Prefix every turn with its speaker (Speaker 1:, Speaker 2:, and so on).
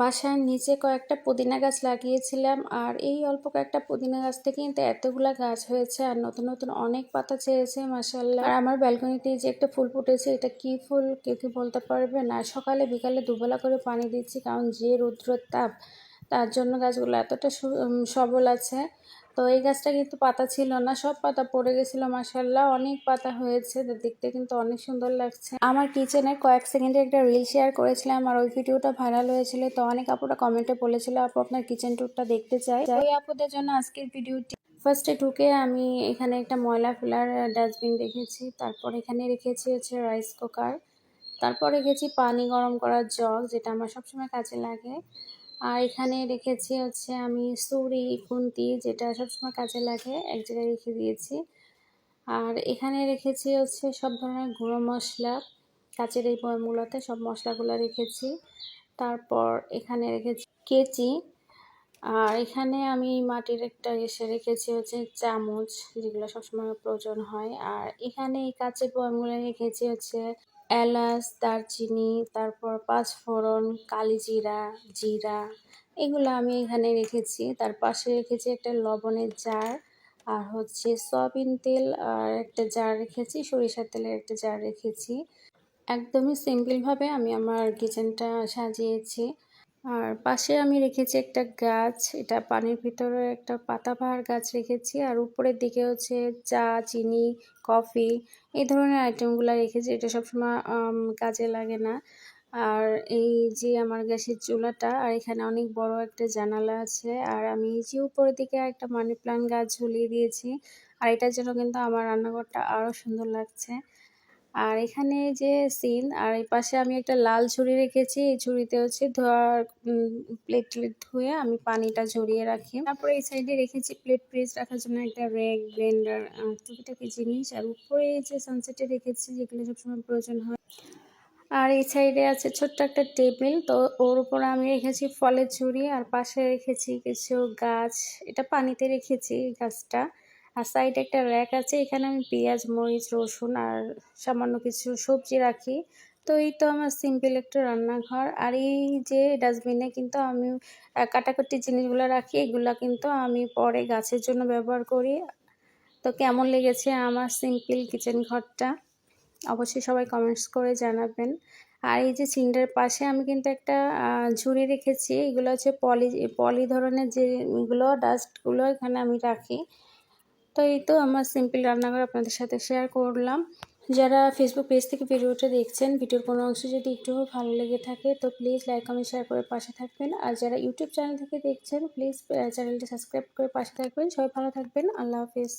Speaker 1: বাসার নিচে কয়েকটা পুদিনা গাছ লাগিয়েছিলাম আর এই অল্প কয়েকটা পুদিনা গাছ থেকে কিন্তু এতগুলা গাছ হয়েছে আর নতুন নতুন অনেক পাতা চেয়েছে মাসাল্লাহ আর আমার ব্যালকনিতে যে একটা ফুল ফুটেছে, এটা কি ফুল কেউ কি বলতে পারবে না। সকালে বিকালে দুবেলা করে পানি দিচ্ছি কারণ যে রৌদ্রের তাপ, তার জন্য গাছগুলো এতটা সবল আছে। তো এই গাছটা কিন্তু পাতা ছিল না, সব পাতা পড়ে গেছিল মাসাল্লাহ অনেক পাতা হয়েছে দেখতে কিন্তু অনেক সুন্দর লাগছে। আমার কিচেনে কয়েক সেকেন্ডে একটা রিল শেয়ার করেছিলাম আর ওই ভিডিওটা ভাইরাল হয়েছিল, তো অনেক আপুরা কমেন্টে বলেছিল, আপু, আপনার কিচেন টুরটা দেখতে চাই? ওই আপুদের জন্য আজকের ভিডিওটি ফার্স্টে ঢুকে আমি এখানে একটা ময়লা ফেলার ডাস্টবিন রেখেছি তারপর এখানে রেখেছি হচ্ছে রাইস কুকার তারপরে গেছি পানি গরম করার জগ, যেটা আমার সবসময় কাজে লাগে। আর এখানে রেখেছি হচ্ছে আমি সুরি, খুন্তি, যেটা সবসময় কাজে লাগে, এক জায়গায় রেখে দিয়েছি। আর এখানে রেখেছি হচ্ছে সব ধরনের গুঁড়ো মশলা, কাচের এই বয়মগুলোতে সব মশলাগুলো রেখেছি। তারপর এখানে রেখেছি কেচি। আর এখানে আমি মাটির একটা এসে রেখেছি হচ্ছে চামচ, যেগুলো সবসময় প্রয়োজন হয়। আর এখানে এই কাচের বয়মগুলো রেখেছি হচ্ছে এলাচ, দারচিনি, তারপর পাঁচফোড়ন, কালিজিরা, জিরা, এগুলো আমি এখানে রেখেছি। তার পাশে রেখেছি একটা লবণের জার আর হচ্ছে সয়াবিন তেল আর একটা জার রেখেছি, সরিষার তেলের একটা জার রেখেছি। একদমই সিম্পলভাবে আমি আমার কিচেনটা সাজিয়েছি। আর পাশে আমি রেখেছি একটা গাছ, এটা পানির ভিতরে একটা পাতাবাহার গাছ রেখেছি, আর উপরের দিকে হচ্ছে চা, চিনি, কফি, এই ধরনের আইটেমগুলো রেখেছি, এটা সবসময় কাজে লাগে না। আর এই যে আমার গ্যাসের চুলাটা, আর এখানে অনেক বড় একটা জানালা আছে, আর আমি এই যে উপরের দিকে একটা মানি প্লান্ট গাছ ঝুলিয়ে দিয়েছি, আর এটার জন্য কিন্তু আমার রান্নাঘরটা আরও সুন্দর লাগছে। আর এখানে যে সিন আর এই পাশে আমি একটা লাল ছুরি রেখেছি। এই ছুরিতে হচ্ছে ধোয়ার প্লেট প্লেট ধুয়ে আমি পানিটা ঝরিয়ে রাখি। তারপরে এই সাইডে রেখেছি প্লেট প্রেস রাখার জন্য একটা রেক ব্লেন্ডার টুকিটাকি জিনিস। আর উপরে যে সানসেটে রেখেছি, যেগুলো সবসময় প্রয়োজন হয়। আর এই সাইডে আছে ছোট্ট একটা টেবিল তো ওর উপর আমি রেখেছি ফলের ঝুড়ি আর পাশে রেখেছি কিছু গাছ। এটা পানিতে রেখেছি গাছটা। আর সাইডে একটা র্যাক আছে, এখানে আমি পেঁয়াজ, মরিচ, রসুন আর সামান্য কিছু সবজি রাখি। তো এই তো আমার সিম্পল একটা রান্নাঘর। আর এই যে ডাস্টবিনে কিন্তু আমি কাটাকুটি জিনিসগুলো রাখি, এগুলো কিন্তু আমি পরে গাছের জন্য ব্যবহার করি। তো কেমন লেগেছে আমার সিম্পল কিচেন ঘরটা? অবশ্যই সবাই কমেন্টস করে জানাবেন। আর এই যে সিন্ডার পাশে আমি কিন্তু একটা ঝুড়ি রেখেছি। এগুলো হচ্ছে পলি পলি ধরনের যেগুলো ডাস্টগুলো এখানে আমি রাখি। তো এই তো আমার সিম্পল রান্নাঘর আপনাদের সাথে শেয়ার করলাম। যারা ফেসবুক পেজ থেকে ভিডিওটা দেখছেন, ভিডিওর কোনো অংশ যদি একটু ভালো লেগে থাকে, তো প্লিজ লাইক কমেন্ট শেয়ার করে পাশে থাকবেন। আর যারা ইউটিউব চ্যানেল থেকে দেখছেন প্লিজ চ্যানেলটি সাবস্ক্রাইব করে পাশে থাকবেন। সবাই ভালো থাকবেন। আল্লাহ হাফিজ।